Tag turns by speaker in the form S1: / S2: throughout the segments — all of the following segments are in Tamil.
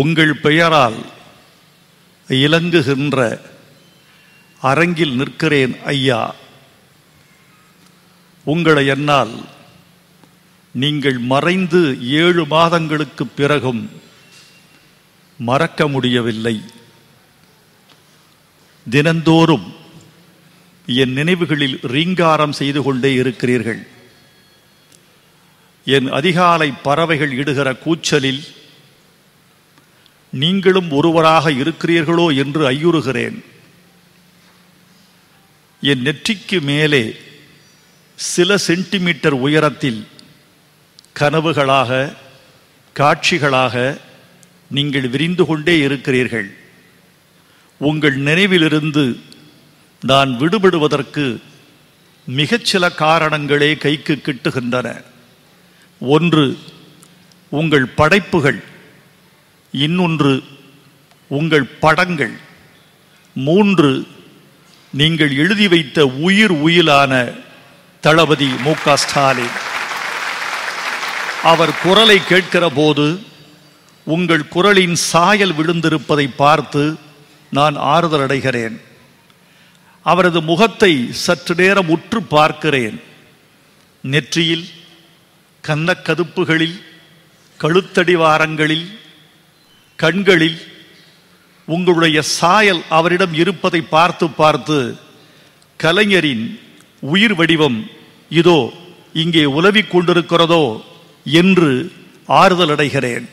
S1: உங்கள் பெயரால் இலங்குகின்ற அரங்கில் நிற்கிறேன் ஐயா. உங்களை என்னால் நீங்கள் மறைந்து ஏழு மாதங்களுக்கு பிறகும் மறக்க முடியவில்லை. தினந்தோறும் என் நினைவுகளில் ரீங்காரம் செய்து கொண்டே இருக்கிறீர்கள். என் அதிகாலை பறவைகள் இடுகிற கூச்சலில் நீங்களும் ஒருவராக இருக்கிறீர்களோ என்று ஐயுறுகிறேன். என் நெற்றிக்கு மேலே சில சென்டிமீட்டர் உயரத்தில் கனவுகளாக காட்சிகளாக நீங்கள் விரிந்து கொண்டே இருக்கிறீர்கள். உங்கள் நினைவிலிருந்து நான் விடுபடுவதற்கு மிகச்சில காரணங்களே கைக்கு கிட்டுகின்றன. ஒன்று உங்கள் படைப்புகள். இன்னொன்று உங்கள் படங்கள். மூன்று நீங்கள் எழுதி வைத்த உயிர் உயிலான தளபதி மு க ஸ்டாலின். அவர் குரலை கேட்கிற போது உங்கள் குரலின் சாயல் விழுந்திருப்பதை பார்த்து நான் ஆறுதல் அடைகிறேன். அவரது முகத்தை சற்று நேரம் உற்று பார்க்கிறேன். நெற்றியில் கன்னக்கதுப்புகளில் கழுத்தடிவாரங்களில் கண்களில் உங்களுடைய சாயல் அவரிடம் இருப்பதை பார்த்து பார்த்து கலைஞரின் உயிர் வடிவம் இதோ இங்கே உலவிக் கொண்டிருக்கிறதோ என்று ஆறுதல் அடைகிறேன்.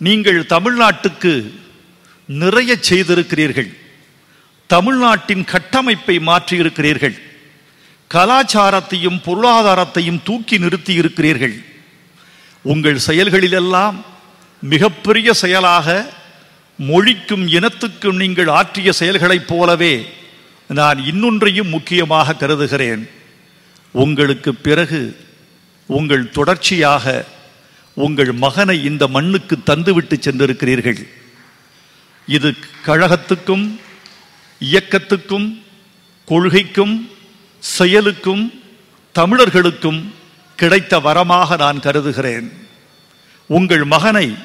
S1: நீங்கள் தமிழ்நாட்டுக்கு நிறைய செய்திருக்கிறீர்கள். தமிழ்நாட்டின் கட்டமைப்பை மாற்றியிருக்கிறீர்கள். கலாச்சாரத்தையும் பொருளாதாரத்தையும் தூக்கி நிறுத்தி இருக்கிறீர்கள் உங்கள் செயல்களிலெல்லாம் மிகப்பெரிய செயலாக மொழிக்கும் இனத்துக்கும் நீங்கள் ஆற்றிய செயல்களைப் போலவே நான் இன்னொன்றையும் முக்கியமாக கருதுகிறேன். உங்களுக்கு பிறகு உங்கள் தொடர்ச்சியாக உங்கள் மகனை இந்த மண்ணுக்கு தந்துவிட்டு சென்றிருக்கிறீர்கள். இது கழகத்துக்கும் இயக்கத்துக்கும் கொள்கைக்கும் செயலுக்கும் தமிழர்களுக்கும் கிடைத்த வரமாக நான் கருதுகிறேன். உங்கள் மகனை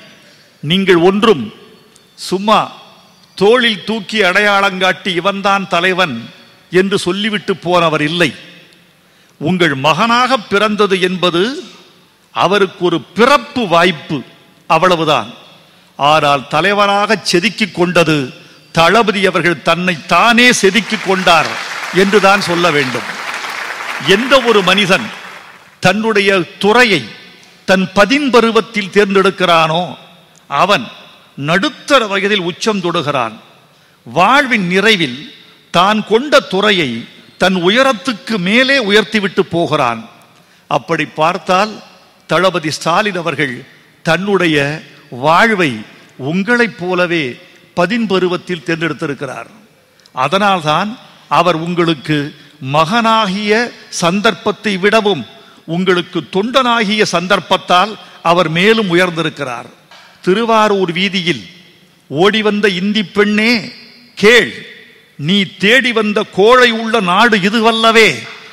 S1: நீங்கள் ஒன்றும் சும்மா தோளில் தூக்கி அடையாளங்காட்டி இவன்தான் தலைவன் என்று சொல்லிவிட்டு போனவர் இல்லை. உங்கள் மகனாக பிறந்தது என்பது அவருக்கு ஒரு பிறப்பு வாய்ப்பு அவ்வளவுதான். ஆனால் தலைவராக செதுக்கி கொண்டது தளபதி அவர்கள் தன்னை தானே செதுக்கி கொண்டார் என்றுதான் சொல்ல வேண்டும். எந்த ஒரு மனிதன் தன்னுடைய துறையை தன் பதின்பருவத்தில் தேர்ந்தெடுக்கிறானோ அவன் நடுத்தர வயதில் உச்சம் தொடுகிறான். வாழ்வின் நிறைவில் தான் கொண்ட துறையை தன் உயரத்துக்கு மேலே உயர்த்திவிட்டு போகிறான். அப்படி பார்த்தால் தளபதி ஸ்டாலின் அவர்கள் தன்னுடைய வாழ்வை உங்களைப் போலவே பதின்பருவத்தில் தேர்ந்தெடுத்திருக்கிறார். அதனால்தான் அவர் உங்களுக்கு மகனாகிய சந்தர்ப்பத்தை விடவும் உங்களுக்கு தொண்டனாகிய சந்தர்ப்பத்தால் அவர் மேலும் உயர்ந்திருக்கிறார். திருவாரூர் வீதியில் ஓடி வந்த இந்தி பெண்ணே கேள் நீ தேடி வந்த கோழை உள்ள நாடு இதுவல்லவே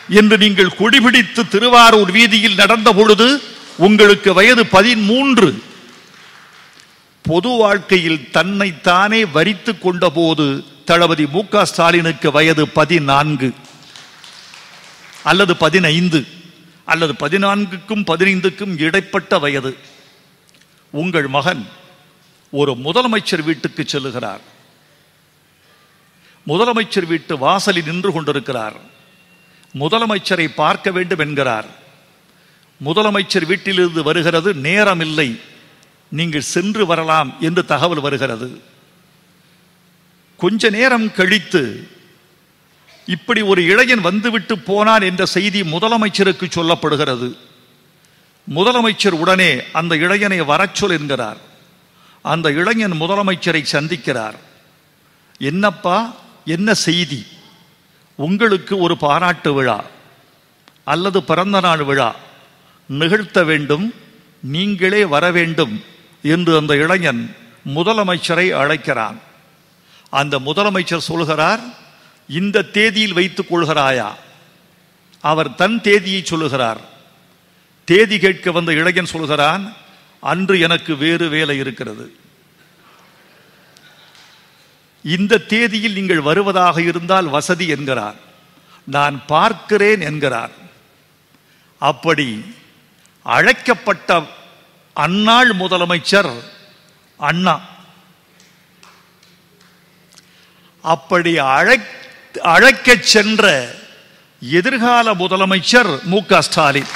S1: என்று நீங்கள் குடிபிடித்து திருவாரூர் வீதியில் நடந்த பொழுது உங்களுக்கு வயது பதிமூன்று. பொது வாழ்க்கையில் தன்னை தானே வரித்து கொண்ட போது தளபதி மு க ஸ்டாலினுக்கு வயது பதினான்கு. அல்லது பதினைந்து. அல்லது பதினான்குக்கும் பதினைந்துக்கும் இடைப்பட்ட வயது. உங்கள் மகன் ஒரு முதலமைச்சர் வீட்டுக்கு செல்லுகிறார். முதலமைச்சர் வீட்டு வாசலில் நின்று கொண்டிருக்கிறார். முதலமைச்சரை பார்க்க வேண்டும் என்கிறார். முதலமைச்சர் வீட்டிலிருந்து வருகிறது நேரமில்லை நீங்கள் சென்று வரலாம் என்று தகவல் வருகிறது. கொஞ்ச நேரம் கழித்து இப்படி ஒரு இளைஞன் வந்துவிட்டு போனான் என்ற செய்தி முதலமைச்சருக்கு சொல்லப்படுகிறது. முதலமைச்சர் உடனே அந்த இளைஞனை வரச்சொல் என்கிறார். அந்த இளைஞன் முதலமைச்சரை சந்திக்கிறார். என்னப்பா என்ன செய்தி? உங்களுக்கு ஒரு பாராட்டு விழா அல்லது பிறந்த நாள் விழா நிகழ்த்த வேண்டும் நீங்களே வர வேண்டும் என்று அந்த இளைஞன் முதலமைச்சரை அழைக்கிறான். அந்த முதலமைச்சர் சொல்கிறார் இந்த தேதியில் வைத்துக் கொள்கிறாயா? அவர் தன் தேதியை சொல்லுகிறார். தேதி கேட்க வந்த இளைஞன் சொல்கிறான் அன்று எனக்கு வேறு வேலை இருக்கிறது. இந்த தேதியில் நீங்கள் வருவதாக இருந்தால் வசதி என்கிறார் நான் பார்க்கிறேன் என்கிறார் அப்படி அழைக்கப்பட்ட அந்நாள் முதலமைச்சர் அண்ணா. அப்படி அழை அழைக்கச் சென்ற எதிர்கால முதலமைச்சர் மு க ஸ்டாலின்.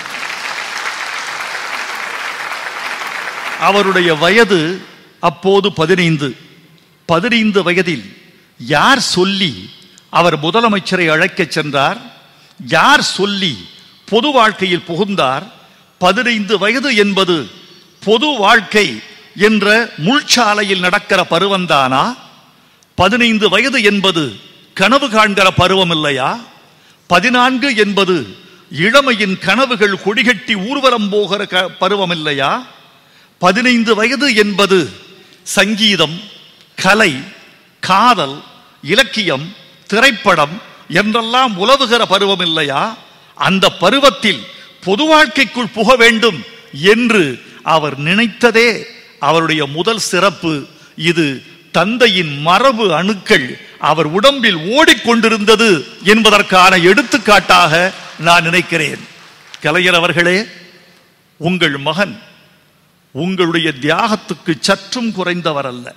S1: அவருடைய வயது அப்போது பதினைந்து. பதினைந்து வயதில் யார் சொல்லி அவர் முதலமைச்சரை அழைக்கச் சென்றார்? யார் சொல்லி பொது வாழ்க்கையில் புகுந்தார்? பதினைந்து வயது என்பது பொது வாழ்க்கை என்ற முள்சாலையில் நடக்கிற பருவந்தானா? பதினைந்து வயது என்பது கனவு காண்கிற பருவம் இல்லையா பதினான்கு என்பது இளமையின் கனவுகள் கொடிகட்டி ஊர்வலம் போகிற க- பருவம் இல்லையா பதினைந்து வயது என்பது சங்கீதம் கலை காதல் இலக்கியம் திரைப்படம் என்றெல்லாம் உலவுகிற பருவம் இல்லையா? அந்த பருவத்தில் பொது வாழ்க்கைக்குள் புக வேண்டும் என்று அவர் நினைத்ததே அவருடைய முதல் சிறப்பு. இது தந்தையின் மரபு அணுக்கள் அவர் உடம்பில் ஓடிக்கொண்டிருந்தது என்பதற்கான எடுத்துக்காட்டாக நான் நினைக்கிறேன். கலைஞர் அவர்களே உங்கள் மகன் உங்களுடைய தியாகத்துக்கு சற்றும் குறைந்தவர் அல்ல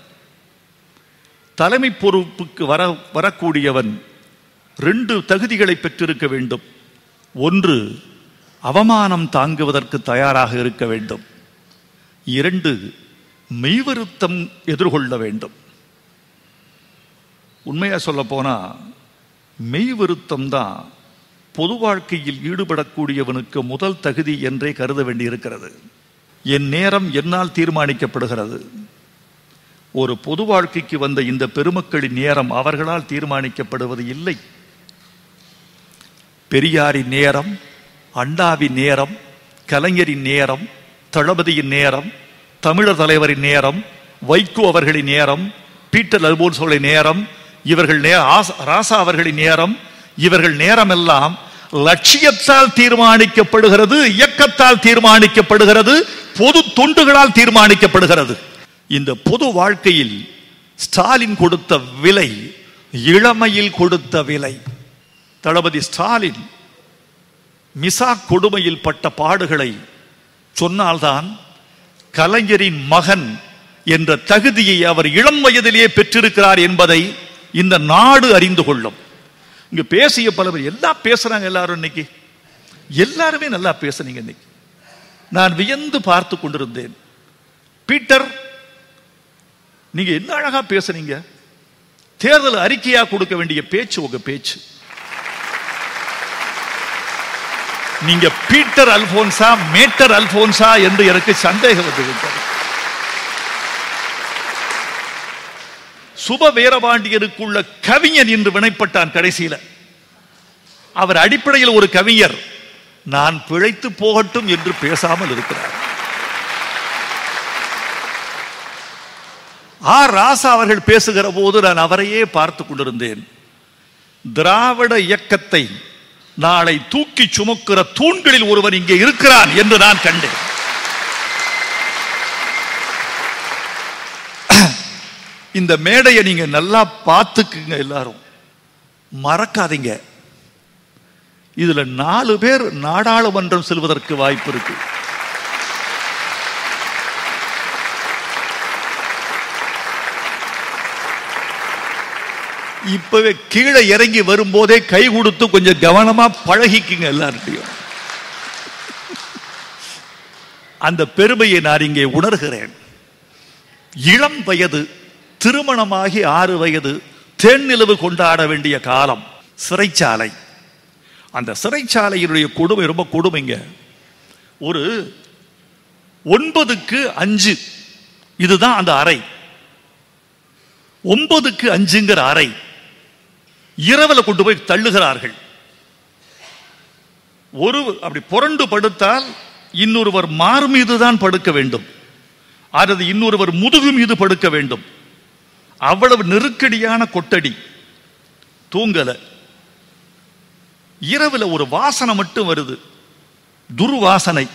S1: தலைமை பொறுப்புக்கு வர வரக்கூடியவன் ரெண்டு தகுதிகளை பெற்றிருக்க வேண்டும். ஒன்று அவமானம் தாங்குவதற்கு தயாராக இருக்க வேண்டும். இரண்டு மெய்வருத்தம் எதிர்கொள்ள வேண்டும். உண்மையாக சொல்ல போனால் மெய்வருத்தம் தான் பொது வாழ்க்கையில் ஈடுபடக்கூடியவனுக்கு முதல் தகுதி என்றே கருத வேண்டியிருக்கிறது. என் நேரம் என்னால் தீர்மானிக்கப்படுகிறது. ஒரு பொது வாழ்க்கைக்கு வந்த இந்த பெருமக்களின் நேரம் அவர்களால் தீர்மானிக்கப்படுவது இல்லை. பெரியாரின் நேரம் அண்ணாவின் நேரம் கலைஞரின் நேரம் தளபதியின் நேரம் தமிழர் தலைவரின் நேரம் வைகோ அவர்களின் நேரம் பீட்டர் அல்போன்சோலின் நேரம் இவர்கள் நே- ராசா அவர்களின் நேரம் இவர்கள் நேரமெல்லாம் லட்சியத்தால் தீர்மானிக்கப்படுகிறது இயக்கத்தால் தீர்மானிக்கப்படுகிறது பொது தொண்டுகளால் தீர்மானிக்கப்படுகிறது. இந்த பொது வாழ்க்கையில் ஸ்டாலின் கொடுத்த விலை இளமையில் கொடுத்த விலை. தளபதி ஸ்டாலின் மிசா கொடுமையில் பட்ட பாடுகளை சொன்னால்தான் கலைஞரின் மகன் என்ற தகுதியை அவர் இளம் வயதிலேயே பெற்றிருக்கிறார் என்பதை இந்த நாடு அறிந்து கொள்ளும். இங்க பேசிய பல பேர் எல்லாம் பேசுறாங்க எல்லாரும் இன்னைக்கு. எல்லாருமே நல்லா பேசுனீங்க இன்னைக்கு. நான் வியந்து பார்த்து கொண்டிருந்தேன். பீட்டர் நீங்க என்ன அழகா பேசுனீங்க? தேர்தல் அறிக்கையா கொடுக்க வேண்டிய பேச்சு உங்க பேச்சு. நீங்க பீட்டர் அல்போன்சா மேட்டர் அல்போன்சா என்று எனக்கு சந்தேகம் வந்துவிட்டது சுப வீரபாண்டியருக்குள்ள கவிஞன் என்று வினைப்பட்டான் கடைசியில. அவர் அடிப்படையில் ஒரு கவிஞர். நான் பிழைத்து போகட்டும் என்று பேசாமல் இருக்கிறார். ஆர் ராசா அவர்கள் பேசுகிற போது நான் அவரையே பார்த்து கொண்டிருந்தேன். திராவிட இயக்கத்தை நாளை தூக்கி சுமக்கிற தூண்களில் ஒருவன் இங்கே இருக்கிறான் என்று நான் கண்டேன். இந்த மேடையை நீங்க நல்லா பார்த்துக்குங்க எல்லாரும். மறக்காதீங்க. இதுல நாலு பேர் நாடாளுமன்றம் செல்வதற்கு வாய்ப்பு இருக்கு. இப்பவே கீழே இறங்கி வரும்போதே கை கொடுத்து கொஞ்சம் கவனமா பழகிக்குங்க எல்லார்ட்டையும் அந்த பெருமையை நான் இங்கே உணர்கிறேன். இளம் வயது திருமணமாகி ஆறு வயது தேன்னிலவு கொண்டாட வேண்டிய காலம் சிறைச்சாலை. அந்த சிறைச்சாலையினுடைய கொடுமை ரொம்ப கொடுமைங்க. ஒரு ஒன்பதுக்கு அஞ்சு இதுதான் அந்த அறை. ஒன்பதுக்கு அஞ்சுங்கிற அறை இரவில் கொண்டு போய் தள்ளுகிறார்கள். ஒரு அப்படி புரண்டு படுத்தால் இன்னொருவர் மார் மீது தான் படுக்க வேண்டும். அல்லது இன்னொருவர் முதுகு மீது படுக்க வேண்டும். அவ்வளவு நெருக்கடியான கொட்டடி. தூங்கல. இரவில் ஒரு வாசனை மட்டும் வருது. துர்வாசனை.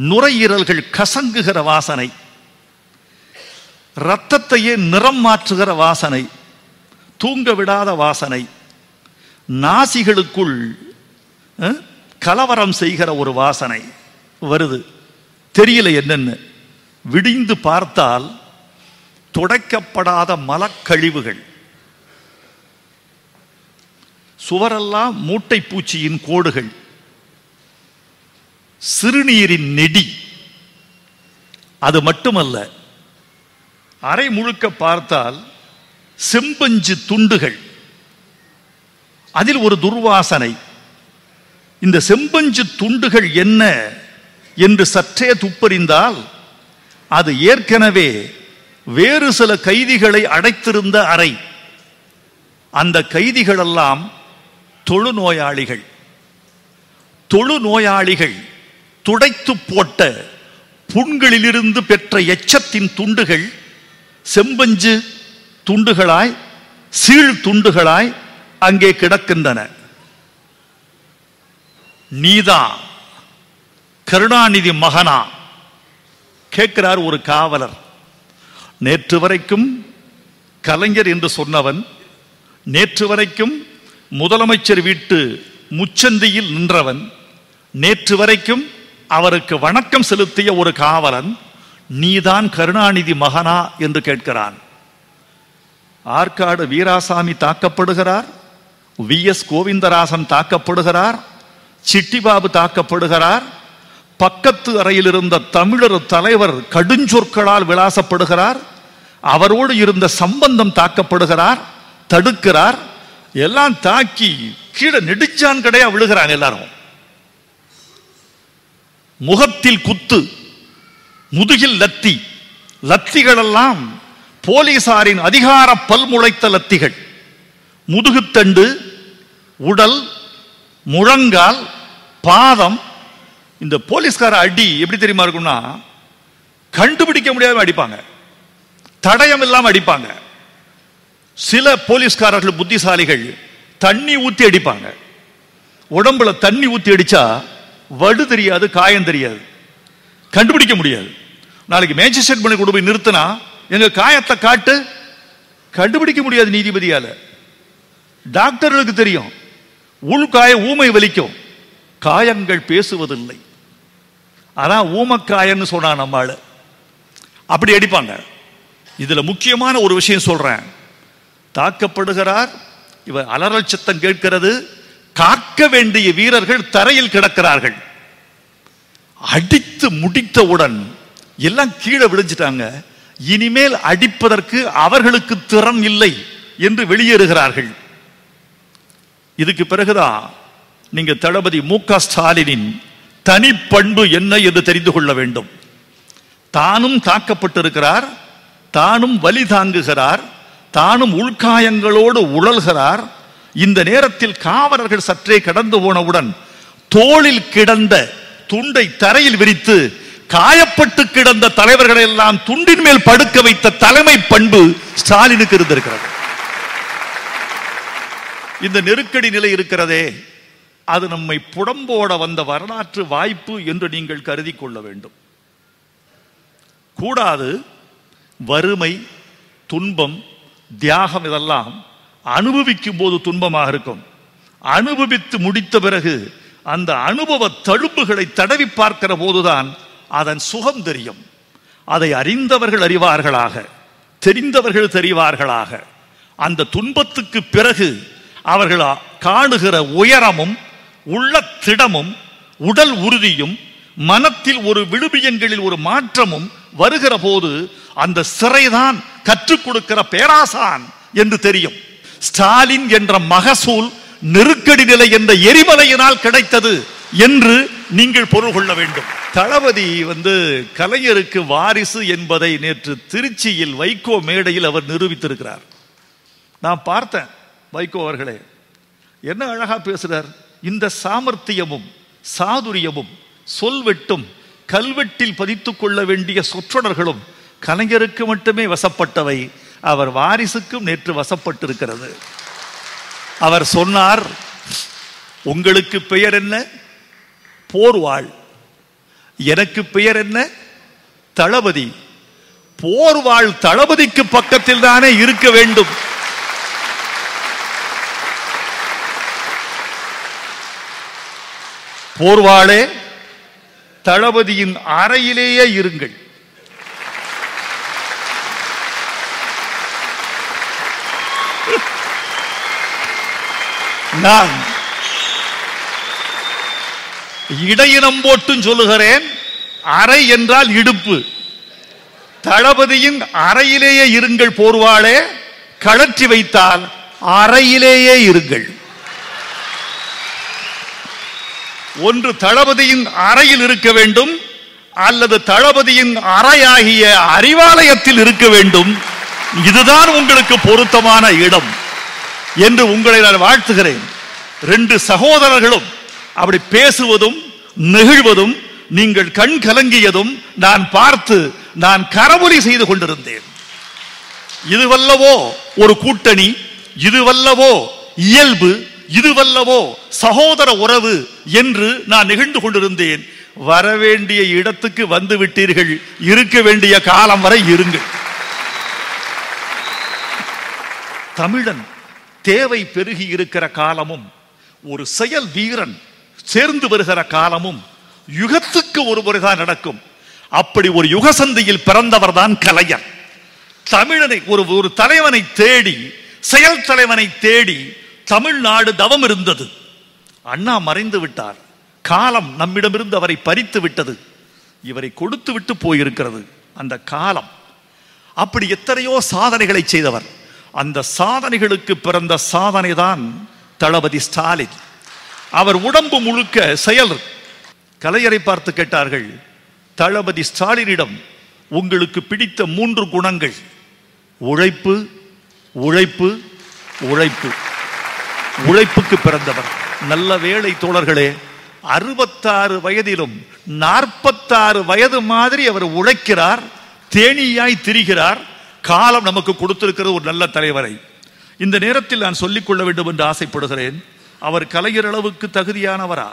S1: நுரையீரல்கள் கசங்குகிற வாசனை. ரத்தத்தையே நிறம் மாற்றுகிற வாசனை. தூங்க விடாத வாசனை. நாசிகளுக்குள் கலவரம் செய்கிற ஒரு வாசனை வருது. தெரியல என்னென்னு. விடிந்து பார்த்தால் துடைக்கப்படாத மலக்கழிவுகள். சுவரெல்லாம் மூட்டை பூச்சியின் கோடுகள். சிறுநீரின் நெடி. அது மட்டுமல்ல அரை முழுக்க பார்த்தால் செம்பஞ்சு துண்டுகள். அதில் ஒரு துர்வாசனை. இந்த செம்பஞ்சு துண்டுகள் என்ன என்று சற்றே துப்பறிந்தால் அது ஏற்கனவே வேறு சில கைதிகளை அடைத்திருந்த அறை. அந்த கைதிகளெல்லாம் தொழுநோயாளிகள் தொழுநோயாளிகள் துடைத்து போட்ட புண்களிலிருந்து பெற்ற எச்சத்தின் துண்டுகள் செம்பஞ்சு துண்டுகளாய் சீழ் துண்டுகளாய் அங்கே கிடக்கின்றன. நீதா கருணாநிதி மகனா கேட்கிறார் ஒரு காவலர். நேற்று வரைக்கும் கலைஞர் என்று சொன்னவன் நேற்று வரைக்கும் முதலமைச்சர் வீட்டு முச்சந்தியில் நின்றவன் நேற்று வரைக்கும் அவருக்கு வணக்கம் செலுத்திய ஒரு காவலன் நீதான் கருணாநிதி மகனா என்று கேட்கிறான். ஆற்காடு வீராசாமி தாக்கப்படுகிறார் வி. எஸ். கோவிந்தராசன் தாக்கப்படுகிறார் சிட்டிபாபு தாக்கப்படுகிறார் பக்கத்து அறையில் இருந்த தமிழர் தலைவர் கடுஞ்சொற்களால் விளாசப்படுகிறார் அவரோடு இருந்த சம்பந்தம் தாக்கப்படுகிறார் தடுக்கிறார் எல்லாம் தாக்கி கீழே நெடுஞ்சான் கடையா விழுகிறாங்க எல்லாரும். முகத்தில் குத்து முதுகில் லத்தி லத்திகளெல்லாம் போலீசாரின் அதிகார பல்முளைத்த லத்திகள். முதுகுத்தண்டு உடல் முழங்கால் பாதம் இந்த போலீஸ்கார அடி எப்படி தெரியுமா இருக்கும்னா கண்டுபிடிக்க முடியாத அடிப்பாங்க. தடயம் இல்லாமல் அடிப்பாங்க. சில போலீஸ்காரர்கள் புத்திசாலிகள் தண்ணி ஊத்தி அடிப்பாங்க. உடம்புல தண்ணி ஊத்தி அடிச்சா வடு தெரியாது காயம் தெரியாது. கண்டுபிடிக்க முடியாது. நாளைக்கு மேஜிஸ்ட்ரேட் பண்ணி கொண்டு போய் நிறுத்தினா எங்க காயத்தை காட்டு கண்டுபிடிக்க முடியாது நீதிபதியால. டாக்டர்களுக்கு தெரியும் உள்காய ஊமை வலிக்கும். காயங்கள் பேசுவதில்லை. அதான் ஊமக்காயன்னு சொன்னான் நம்மால. அப்படி அடிப்பாங்க. இதுல முக்கியமான ஒரு விஷயம் சொல்றேன். தாக்கப்படுகிறார் இவர் அலறல் சத்தம் கேட்கிறது காக்க வேண்டிய வீரர்கள் தரையில் கிடக்கிறார்கள். அடித்து முடித்தவுடன் எல்லாம் கீழே விழுந்துட்டாங்க. இனிமேல் அடிப்பதற்கு அவர்களுக்கு திறம் இல்லை என்று வெளியேறுகிறார்கள். இதுக்கு பிறகுதான் நீங்க தளபதி மு க ஸ்டாலினின் தனிப்பண்பு என்ன என்று தெரிந்து கொள்ள வேண்டும். தானும் தாக்கப்பட்டிருக்கிறார் தானும் வலி தாங்குகிறார் தானும் உள்காயங்களோடு உழல்கிறார். இந்த நேரத்தில் காவலர்கள் சற்றே கடந்து போனவுடன் தோளில் கிடந்த துண்டை தரையில் விரித்து காயப்பட்டு கிடந்த தலைவர்களை எல்லாம் துண்டின் மேல் படுக்க வைத்த தலைமை பண்பு ஸ்டாலினுக்கு இருந்திருக்கிறது. இந்த நெருக்கடி நிலை இருக்கிறதே அது நம்மை புடம்போட வந்த வரலாற்று வாய்ப்பு என்று நீங்கள் கருதி கொள்ள வேண்டும். கூடாது வறுமை துன்பம் தியாகம் இதெல்லாம் அனுபவிக்கும் போது துன்பமாக இருக்கும். அனுபவித்து முடித்த பிறகு அந்த அனுபவ தழும்புகளை தடவி பார்க்கிற போதுதான் அதன் சுகம் தெரியும். அதை அறிந்தவர்கள் அறிவார்களாக தெரிந்தவர்கள் தெரிவார்களாக. அந்த துன்பத்துக்கு பிறகு அவர்கள் காணுகிற உயரமும் உள்ள திடமும் உடல் உறுதியும் மனத்தில் ஒரு விழுமியங்களில் ஒரு மாற்றமும் வருகிற போது அந்த சிறைதான் கற்றுக் கொடுக்கிற பேராசான் என்று தெரியும். ஸ்டாலின் என்ற மகசூல் நெருக்கடி நிலை என்ற எரிமலையினால் கிடைத்தது என்று நீங்கள் பொருள் கொள்ள வேண்டும். தளபதி வந்து கலைஞருக்கு வாரிசு என்பதை நேற்று திருச்சியில் வைகோ மேடையில் அவர் நிரூபித்திருக்கிறார். நான் பார்த்தேன் வைகோ அவர்களே. என்ன அழகா பேசுறார். இந்த சாமர்த்தியமும் சாதுரியமும் சொல்வெட்டும் கல்வெட்டில் பதித்துக் கொள்ள வேண்டிய சொற்றொடர்களும் கலைஞருக்கு மட்டுமே வசப்பட்டவை. அவர் வாரிசுக்கும் நேற்று வசப்பட்டிருக்கிறது. அவர் சொன்னார் உங்களுக்கு பெயர் என்ன? போர்வாள். எனக்கு பெயர் என்ன? தளபதி. போர்வாள் தளபதிக்கு பக்கத்தில் தானே இருக்க வேண்டும். போர்வாளே தளபதியின் அறையிலேயே இருங்கள். நான் இடையினம் போட்டும் சொல்லுகிறேன் அறை என்றால் இடுப்பு. தளபதியின் அறையிலேயே இருங்கள் போர்வாளே கழற்றி வைத்தால் அறையிலேயே இருங்கள். ஒன்று தளபதியின் அறையில் இருக்க வேண்டும் அல்லது தளபதியின் அறையாகிய அறிவாலயத்தில் இருக்க வேண்டும். இதுதான் உங்களுக்கு பொருத்தமான இடம் என்று உங்களை நான் வாழ்த்துகிறேன். ரெண்டு சகோதரர்களும் அப்படி பேசுவதும் நெகிழ்வதும் நீங்கள் கண் கலங்கியதும் நான் பார்த்து நான் கரவொலி செய்து கொண்டிருந்தேன். இதுவல்லவோ ஒரு கூட்டணி இதுவல்லவோ இயல்பு இதுவல்லவோ சகோதர உறவு என்று நான் நிகழ்ந்து கொண்டிருந்தேன். வரவேண்டிய இடத்துக்கு வந்து விட்டீர்கள். இருக்க வேண்டிய காலம் வரை இருங்கள். தமிழன் தேவை பெருகி இருக்கிற காலமும் ஒரு செயல் வீரன் சேர்ந்து வருகிற காலமும் யுகத்துக்கு ஒரு முறைதான் நடக்கும். அப்படி ஒரு யுக சந்தையில் பிறந்தவர் தான் கலைஞர். தமிழனை ஒரு ஒரு தலைவனை தேடி செயல் தலைவனை தேடி தமிழ்நாடு தவம் இருந்தது. அண்ணா மறைந்து விட்டார். காலம் நம்மிடமிருந்து அவரை பறித்து விட்டது. இவரை கொடுத்து விட்டு போயிருக்கிறது அந்த காலம். அப்படி எத்தனையோ சாதனைகளை செய்தவர். அந்த சாதனைகளுக்கு பிறந்த சாதனை தான் தளபதி ஸ்டாலின். அவர் உடம்பு முழுக்க செயல். கலையரை பார்த்து கேட்டார்கள் தளபதி ஸ்டாலினிடம் உங்களுக்கு பிடித்த மூன்று குணங்கள். உழைப்பு உழைப்பு உழைப்பு. உழைப்புக்கு பிறந்தவர். நல்ல வேலை தோழர்களே அறுபத்தாறு வயதிலும் நாற்பத்தாறு வயது மாதிரி அவர் உழைக்கிறார் தேனியாய் திரிகிறார் காலம் நமக்கு கொடுத்திருக்கிறது ஒரு நல்ல தலைவரை. இந்த நேரத்தில் நான் சொல்லிக் கொள்ள வேண்டும் என்று ஆசைப்படுகிறேன். அவர் கலைஞர் அளவுக்கு தகுதியானவரா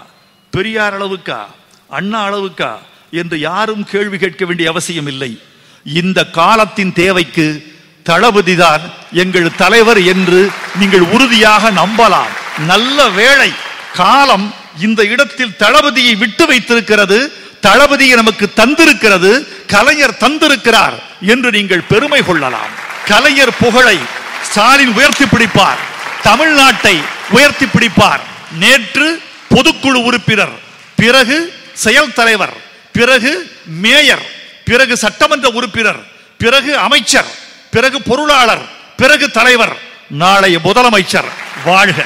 S1: பெரியார் அளவுக்கா அண்ணா அளவுக்கா என்று யாரும் கேள்வி கேட்க வேண்டிய அவசியம் இல்லை. இந்த காலத்தின் தேவைக்கு தளபதிதான் எங்கள் தலைவர் என்று நீங்கள் உறுதியாக நம்பலாம். நல்ல வேளை காலம் இந்த இடத்தில் தளபதியை விட்டு வைத்திருக்கிறது தளபதியை நமக்கு தந்திருக்கிறது கலைஞர் தந்திருக்கிறார் என்று நீங்கள் பெருமை கொள்ளலாம். கலைஞர் புகழை ஸ்டாலின் உயர்த்தி பிடிப்பார் தமிழ்நாட்டை உயர்த்தி பிடிப்பார். நேற்று பொதுக்குழு உறுப்பினர் பிறகு செயல் தலைவர் பிறகு மேயர் பிறகு சட்டமன்ற உறுப்பினர் பிறகு அமைச்சர் பிறகு பொருளாளர் பிறகு தலைவர் நாளைய முதலமைச்சர். வாழ்க.